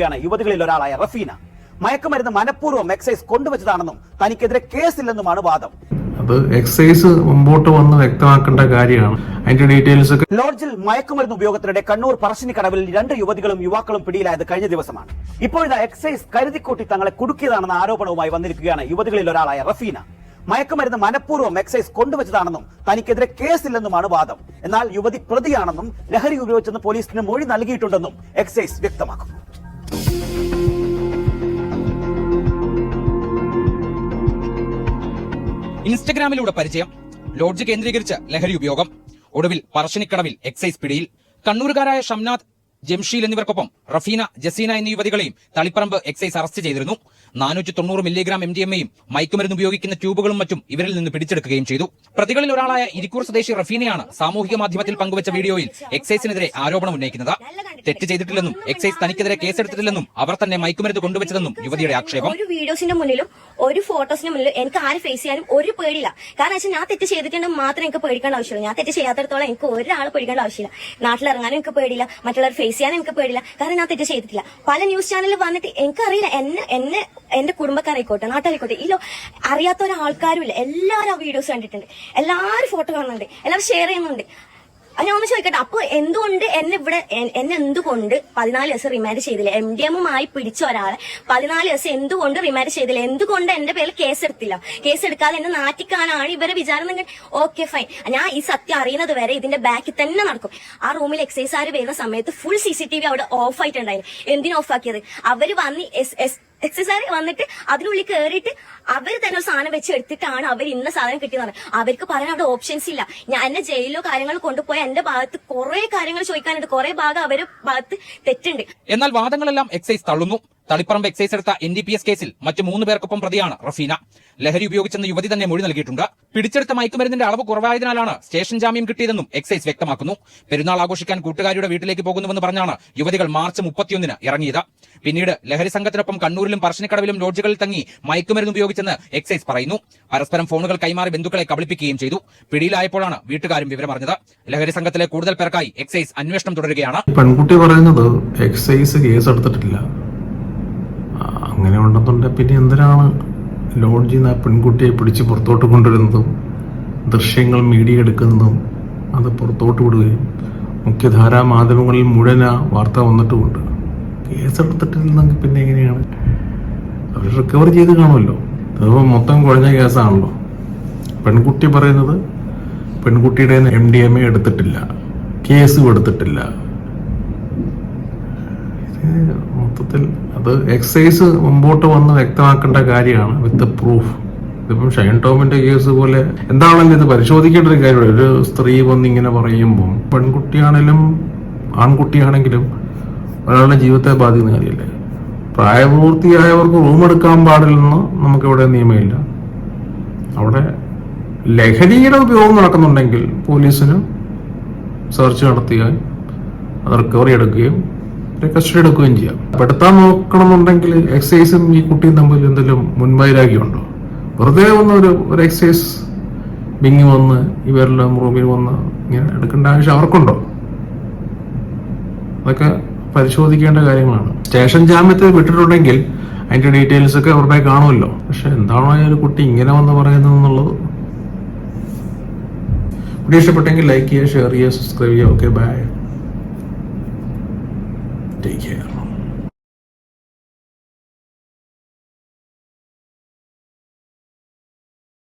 ാണ് യുവതികളിൽ ഒരാളായ റഫീന. മയക്കുമരുന്ന് മനഃപൂർവം എക്സൈസ് കൊണ്ടുവച്ചതാണെന്നും തനിക്കെതിരെ കേസില്ലെന്നുമാണ് വാദം. അത് എക്സൈസ് മുമ്പോട്ട് വന്ന് വ്യക്തമാക്കേണ്ട കാര്യമാണ്. അതിന്റെ ഡീറ്റെയിൽസ് ഒക്കെ ലോഡ്ജിൽ മയക്കുമരുന്ന് ഉപയോഗത്തിനിടെ കണ്ണൂർ പറശ്ശിനിക്കടവിൽ രണ്ട് യുവതികളും യുവാക്കളും പിടിയിലായത് കഴിഞ്ഞ ദിവസമാണ്. ഇപ്പോഴത്തെ എക്സൈസ് കരുതിക്കൂട്ടി തങ്ങളെ കുടുക്കിയതാണെന്ന ആരോപണവുമായി വന്നിരിക്കുകയാണ് യുവതികളിൽ ഒരാളായ റഫീന. മയക്കുമരുന്ന് മനഃപൂർവം എക്സൈസ് കൊണ്ടുവച്ചതാണെന്നും തനിക്കെതിരെ കേസില്ലെന്നുമാണ് വാദം. എന്നാൽ യുവതി പ്രതിയാണെന്നും ലഹരി ഉപയോഗിച്ചെന്ന് പോലീസിന് മൊഴി നൽകിയിട്ടുണ്ടെന്നും എക്സൈസ് വ്യക്തമാക്കുന്നു. ഇൻസ്റ്റഗ്രാമിലൂടെ പരിചയം. ലോഡ്ജ് കേന്ദ്രീകരിച്ച് ലഹരി ഉപയോഗം. ഒടുവിൽ പറശ്ശിനിക്കടവിൽ എക്സൈസ് പിടിയിൽ. കണ്ണൂരുകാരായ ഷംനാഥ് ജംഷീൽ എന്നിവർക്കൊപ്പം റഫീന ജസീന എന്നീ യുവതികളെയും തളിപ്പറമ്പ് എക്സൈസ് അറസ്റ്റ് ചെയ്തിരുന്നു. നാനൂറ്റി തൊണ്ണൂറ് മില്ലിഗ്രാം എം ഡി എമ്മയും മയക്കുമരുന്ന് ഉപയോഗിക്കുന്ന ട്യൂബുകളും മറ്റും ഇവരിൽ നിന്ന് പിടിച്ചെടുക്കുകയും ചെയ്തു. പ്രതികളിൽ ഒരാളായ ഇരിക്കൂർ സ്വദേശി റഫീനയാണ് സാമൂഹിക മാധ്യമത്തിൽ പങ്കുവച്ച വീഡിയോയിൽ എക്സൈസിനെതിരെ ആരോപണം ഉന്നയിക്കുന്നത്. തെറ്റ് ചെയ്തിട്ടില്ലെന്നും എക്സൈസ് തനിക്കെതിരെ കേസെടുത്തിട്ടില്ലെന്നും അവർ തന്നെ മയക്കുമരുന്ന് കൊണ്ടുവച്ചതെന്നും യുവതിയുടെ ആക്ഷേപം. ഒരു വീഡിയോസിന്റെ മുന്നിലും ഒരു ഫോട്ടോസിന്റെ മുന്നിലും എനിക്ക് ആര് ഫേസ് ചെയ്യാനും ഒരു പേടിയില്ല. കാരണം വെച്ചാൽ ഞാൻ തെറ്റ് ചെയ്തിട്ടുണ്ടെങ്കിൽ മാത്രം എനിക്ക് പേടിക്കേണ്ട ആവശ്യമില്ല. ഞാൻ തെറ്റ് ചെയ്യാത്തടത്തോളം എനിക്ക് ഒരാൾ പേടിക്കേണ്ട ആവശ്യമില്ല. നാട്ടിലിറങ്ങാനും എനിക്ക് പേടിയില്ല. മറ്റുള്ളവർ ഫേസ് ചെയ്യാനും എനിക്ക് പേടില്ല കാരണം ഞാൻ തെറ്റ് ചെയ്തിട്ടില്ല. പല ന്യൂസ് ചാനലിൽ വന്നിട്ട് എനിക്കറിയില്ല എന്നെ എന്നെ എന്റെ കുടുംബക്കാരായിക്കോട്ടെ നാട്ടുകാരായിക്കോട്ടെ ഇല്ലോ അറിയാത്ത ഒരാൾക്കാരും ഇല്ല എല്ലാവരും ആ വീഡിയോസ് കണ്ടിട്ടുണ്ട്. എല്ലാവരും ഫോട്ടോ കാണുന്നുണ്ട്. എല്ലാവരും ഷെയർ ചെയ്യുന്നുണ്ട്. ഞാൻ ഒന്ന് ചോദിക്കട്ടെ. അപ്പൊ എന്തുകൊണ്ട് എന്നെ ഇവിടെ എന്നെ എന്തുകൊണ്ട് പതിനാല് ദിവസം റിമാൻഡ് ചെയ്തില്ല? എം ഡി എമ്മുമായി പിടിച്ച ഒരാളെ പതിനാല് ദിവസം എന്തുകൊണ്ട് റിമാൻഡ് ചെയ്തില്ല? എന്തുകൊണ്ട് എന്റെ പേരിൽ കേസ് എടുത്തില്ല കേസ് എടുക്കാതെ എന്നെ നാറ്റിക്കാനാണ് ഇവരെ വിചാരം നിങ്ങൾ ഓക്കെ ഫൈൻ ഞാൻ ഈ സത്യം അറിയുന്നത് വരെ ഇതിന്റെ ബാക്കിൽ തന്നെ നടക്കും. ആ റൂമിൽ എക്സൈസുകാർ വരുന്ന സമയത്ത് full C C T V അവിടെ ഓഫ് ആയിട്ടുണ്ടായിരുന്നു. എന്തിനു ഓഫ് ആക്കിയത്? അവർ വന്ന് എസ് എസ് എക്സസൈസ് വന്നിട്ട് അതിനുള്ളിൽ കയറിയിട്ട് അവർ തന്നെ സാധനം വെച്ച് എടുത്തിട്ടാണ് അവർ ഇന്ന സാധനം കിട്ടിയത് അവർക്ക് പറയാൻ അവിടെ ഓപ്ഷൻസ് ഇല്ല. ഞാൻ എന്നെ ജയിലിലോ കാര്യങ്ങൾ കൊണ്ടുപോയ എന്റെ ഭാഗത്ത് കുറെ കാര്യങ്ങൾ ചോദിക്കാനുണ്ട്. കുറെ ഭാഗം അവരുടെ ഭാഗത്ത് തെറ്റുണ്ട്. എന്നാൽ വാദങ്ങളെല്ലാം എക്സൈസ് തള്ളുന്നു. തളിപ്പറമ്പ് എക്സൈസ് എടുത്ത എൻ ഡി പി എസ് കേസിൽ മറ്റ് മൂന്ന് പേർക്കൊപ്പം പ്രതിയാണ് റഫീന. ലഹരി ഉപയോഗിച്ചെന്ന യുവതി തന്നെ മൊഴി നൽകിയിട്ടുണ്ട്. പിടിച്ചെടുത്ത മയക്കുമരുന്നിന്റെ അളവ് കുറവായതിനാലാണ് സ്റ്റേഷൻ ജാമ്യം കിട്ടിയതെന്നും എക്സൈസ് വ്യക്തമാക്കുന്നു. പെരുന്നാൾ ആഘോഷിക്കാൻ കൂട്ടുകാരിയുടെ വീട്ടിലേക്ക് പോകുന്നുവെന്ന് പറഞ്ഞാണ് യുവതികൾ മാർച്ച് മുപ്പത്തിയൊന്നിന് ഇറങ്ങിയത്. പിന്നീട് ലഹരി സംഘത്തിനൊപ്പം കണ്ണൂരിലും പറശ്ശിനിക്കടവിലും ലോഡ്ജുകളിൽ തങ്ങി മയക്കുമരുന്ന് ഉപയോഗിച്ചെന്ന് എക്സൈസ് പറയുന്നു. പരസ്പരം ഫോണുകൾ കൈമാറി ബന്ധുക്കളെ കബളിപ്പിക്കുകയും ചെയ്തു. പിടിയിലായപ്പോഴാണ് വീട്ടുകാരും വിവരമറിഞ്ഞത്. ലഹരി സംഘത്തിലെ കൂടുതൽ പേർക്കായി എക്സൈസ് അന്വേഷണം തുടരുകയാണ്. പെൺകുട്ടി പറയുന്നത് എക്സൈസ് കേസ് എടുത്തിട്ടില്ല. അങ്ങനെ ഉണ്ടെന്നുണ്ടെങ്കിൽ പിന്നെ എന്തിനാണ് ലോഡ്ജിൽ നിന്ന് ആ പെൺകുട്ടിയെ പിടിച്ച് പുറത്തോട്ട് കൊണ്ടുവരുന്നതും ദൃശ്യങ്ങൾ മീഡിയ എടുക്കുന്നതും അത് പുറത്തോട്ട് വിടുകയും മുഖ്യധാരാ മാധ്യമങ്ങളിൽ മുഴുവൻ ആ വാർത്ത വന്നിട്ടുമുണ്ട്. കേസെടുത്തിട്ടില്ലെങ്കിൽ പിന്നെ എങ്ങനെയാണ്? അവർ റിക്കവർ ചെയ്ത് കാണുമല്ലോ. അതിപ്പോൾ മൊത്തം കുഴഞ്ഞ കേസാണല്ലോ. പെൺകുട്ടി പറയുന്നത് പെൺകുട്ടിയുടെ എം ഡി എം എ എടുത്തിട്ടില്ല. കേസും എടുത്തിട്ടില്ല. മൊത്തത്തിൽ അത് എക്സൈസ് മുമ്പോട്ട് വന്ന് വ്യക്തമാക്കേണ്ട കാര്യമാണ് വിത്ത് പ്രൂഫ് ഇതിപ്പം ഷൈൻ ടോമിന്റെ കേസ് പോലെ എന്താണെങ്കിലും ഇത് പരിശോധിക്കേണ്ട ഒരു കാര്യമാണ് ഒരു സ്ത്രീ വന്ന് ഇങ്ങനെ പറയുമ്പോൾ പെൺകുട്ടിയാണെങ്കിലും ആൺകുട്ടിയാണെങ്കിലും ഒരാളുടെ ജീവിതത്തെ ബാധിക്കുന്ന കാര്യമല്ലേ? പ്രായപൂർത്തിയായവർക്ക് റൂം എടുക്കാൻ പാടില്ലെന്ന് നമുക്കിവിടെ നിയമമില്ല. അവിടെ ലഹരിയുടെ ഉപയോഗം നടക്കുന്നുണ്ടെങ്കിൽ പോലീസിന് സെർച്ച് നടത്തുകയും അത് റിക്കവറി എടുക്കുകയും കസ്റ്റഡി എടുക്കുകയും ചെയ്യാം. പെടുത്താൻ നോക്കണമെന്നുണ്ടെങ്കിൽ എക്സൈസും ഈ കുട്ടിയും തമ്മിൽ എന്തെങ്കിലും മുൻവൈരാഗ്യമുണ്ടോ? വെറുതെ ഒന്ന് ഒരു ഒരു എക്സൈസ് ബിങ്ങി വന്ന് ഇവരെല്ലാം റൂമിൽ വന്ന് ഇങ്ങനെ എടുക്കേണ്ട ആവശ്യം അവർക്കുണ്ടോ? അതൊക്കെ പരിശോധിക്കേണ്ട കാര്യങ്ങളാണ്. സ്റ്റേഷൻ ജാമ്യത്തിൽ വിട്ടിട്ടുണ്ടെങ്കിൽ അതിന്റെ ഡീറ്റെയിൽസ് ഒക്കെ അവരുടെ കാണുമല്ലോ. പക്ഷെ എന്താണോ ഒരു കുട്ടി ഇങ്ങനെ വന്ന് പറയുന്നത് എന്നുള്ളത്? വീഡിയോ ഇഷ്ടപ്പെട്ടെങ്കിൽ ലൈക്ക് ചെയ്യുക ഷെയർ ചെയ്യുക സബ്സ്ക്രൈബ് ചെയ്യുക. Okay bye Take care.